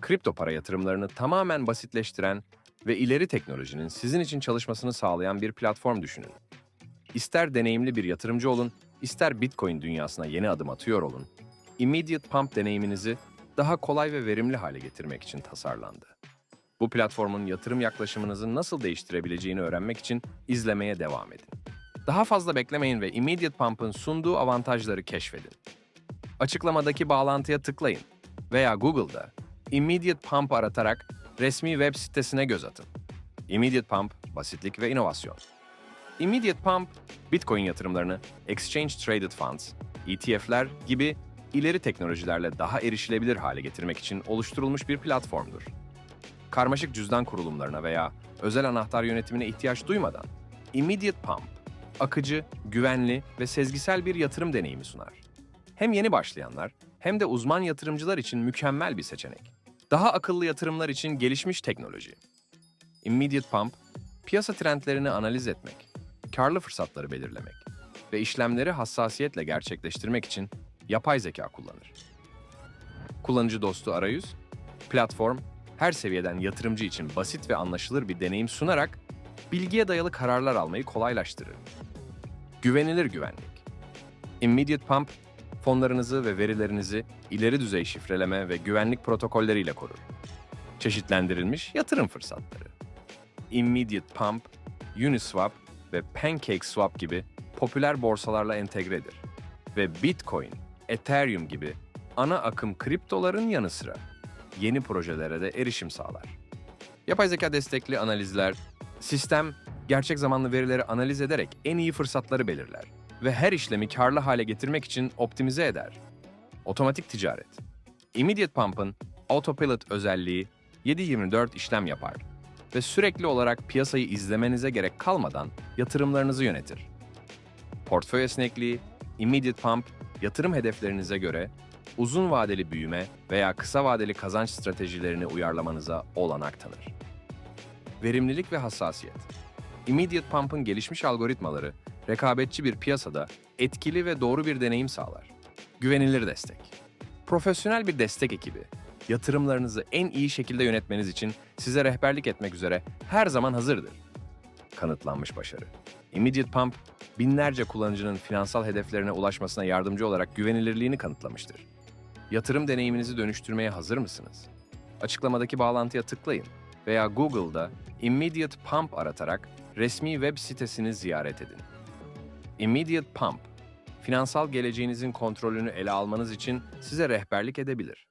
kripto para yatırımlarını tamamen basitleştiren ve ileri teknolojinin sizin için çalışmasını sağlayan bir platform düşünün. İster deneyimli bir yatırımcı olun, ister Bitcoin dünyasına yeni adım atıyor olun, Immediate Pump deneyiminizi daha kolay ve verimli hale getirmek için tasarlandı. Bu platformun yatırım yaklaşımınızı nasıl değiştirebileceğini öğrenmek için izlemeye devam edin. Daha fazla beklemeyin ve Immediate Pump'ın sunduğu avantajları keşfedin. Açıklamadaki bağlantıya tıklayın veya Google'da Immediate Pump aratarak resmi web sitesine göz atın. Immediate Pump, basitlik ve inovasyon. Immediate Pump, Bitcoin yatırımlarını Exchange Traded Funds, ETF'ler gibi ileri teknolojilerle daha erişilebilir hale getirmek için oluşturulmuş bir platformdur. Karmaşık cüzdan kurulumlarına veya özel anahtar yönetimine ihtiyaç duymadan Immediate Pump, akıcı, güvenli ve sezgisel bir yatırım deneyimi sunar. Hem yeni başlayanlar hem de uzman yatırımcılar için mükemmel bir seçenek. Daha akıllı yatırımlar için gelişmiş teknoloji. Immediate Pump, piyasa trendlerini analiz etmek, karlı fırsatları belirlemek ve işlemleri hassasiyetle gerçekleştirmek için yapay zeka kullanır. Kullanıcı dostu arayüz, platform, her seviyeden yatırımcı için basit ve anlaşılır bir deneyim sunarak bilgiye dayalı kararlar almayı kolaylaştırır. Güvenilir güvenlik. Immediate Pump, fonlarınızı ve verilerinizi ileri düzey şifreleme ve güvenlik protokolleriyle korur. Çeşitlendirilmiş yatırım fırsatları. Immediate Pump, Uniswap ve PancakeSwap gibi popüler borsalarla entegredir ve Bitcoin, Ethereum gibi ana akım kriptoların yanı sıra yeni projelere de erişim sağlar. Yapay zeka destekli analizler, sistem gerçek zamanlı verileri analiz ederek en iyi fırsatları belirler ve her işlemi karlı hale getirmek için optimize eder. Otomatik ticaret. Immediate Pump'ın Autopilot özelliği 7/24 işlem yapar ve sürekli olarak piyasayı izlemenize gerek kalmadan yatırımlarınızı yönetir. Portföy esnekliği, Immediate Pump, yatırım hedeflerinize göre uzun vadeli büyüme veya kısa vadeli kazanç stratejilerini uyarlamanıza olanak tanır. Verimlilik ve hassasiyet. Immediate Pump'ın gelişmiş algoritmaları, rekabetçi bir piyasada etkili ve doğru bir deneyim sağlar. Güvenilir destek. Profesyonel bir destek ekibi, yatırımlarınızı en iyi şekilde yönetmeniz için size rehberlik etmek üzere her zaman hazırdır. Kanıtlanmış başarı. Immediate Pump, binlerce kullanıcının finansal hedeflerine ulaşmasına yardımcı olarak güvenilirliğini kanıtlamıştır. Yatırım deneyiminizi dönüştürmeye hazır mısınız? Açıklamadaki bağlantıya tıklayın veya Google'da Immediate Pump aratarak resmi web sitesini ziyaret edin. Immediate Pump, finansal geleceğinizin kontrolünü ele almanız için size rehberlik edebilir.